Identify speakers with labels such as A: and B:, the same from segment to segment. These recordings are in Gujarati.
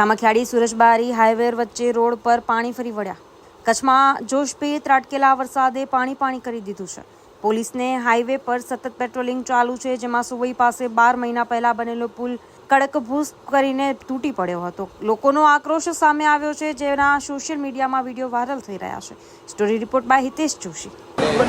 A: સામખિયાળી સુરજબારી હાઈવે વચ્ચે રોડ પર પાણી ફરી વળ્યા. કચ્છમાં જોશભેર ત્રાટકેલા વરસાદે પાણી પાણી કરી દીધું છે. પોલીસને હાઈવે પર સતત પેટ્રોલિંગ ચાલુ છે, જેમાં સુવઈ પાસે બાર મહિના પહેલા બનેલો પુલ કડકભૂસ કરીને તૂટી પડ્યો હતો. લોકોનો આક્રોશ સામે આવ્યો છે, જેના સોશિયલ મીડિયામાં વીડિયો વાયરલ થઈ રહ્યા છે. Story report by Hitesh Joshi.
B: બધો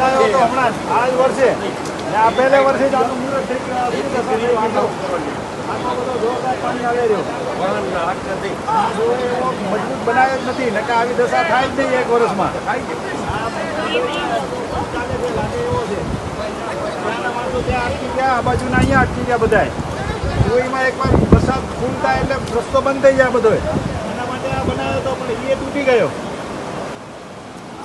B: મજબૂત બનાવ્યો નથી. અહીંયા અટકી ગયા બધાય. જોઈમાં એકવાર વરસાદ ફૂલ થાય એટલે રસ્તો બંધ થઈ જાય બધો એના માટે આ બનાવ્યો હતો પણ એ તૂટી ગયો.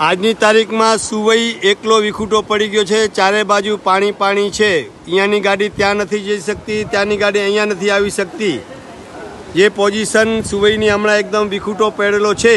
C: આજની તારીખમાં સુવઈ એકલો વિખૂટો પડી ગયો છે ચારે બાજુ પાણી પાણી છે. અહીંયાની ગાડી ત્યાં નથી જઈ શકતી ત્યાંની ગાડી અહીંયા નથી આવી શકતી. જે પોઝિશન સુવઈની હમણાં એકદમ વિખૂટો પડેલો છે.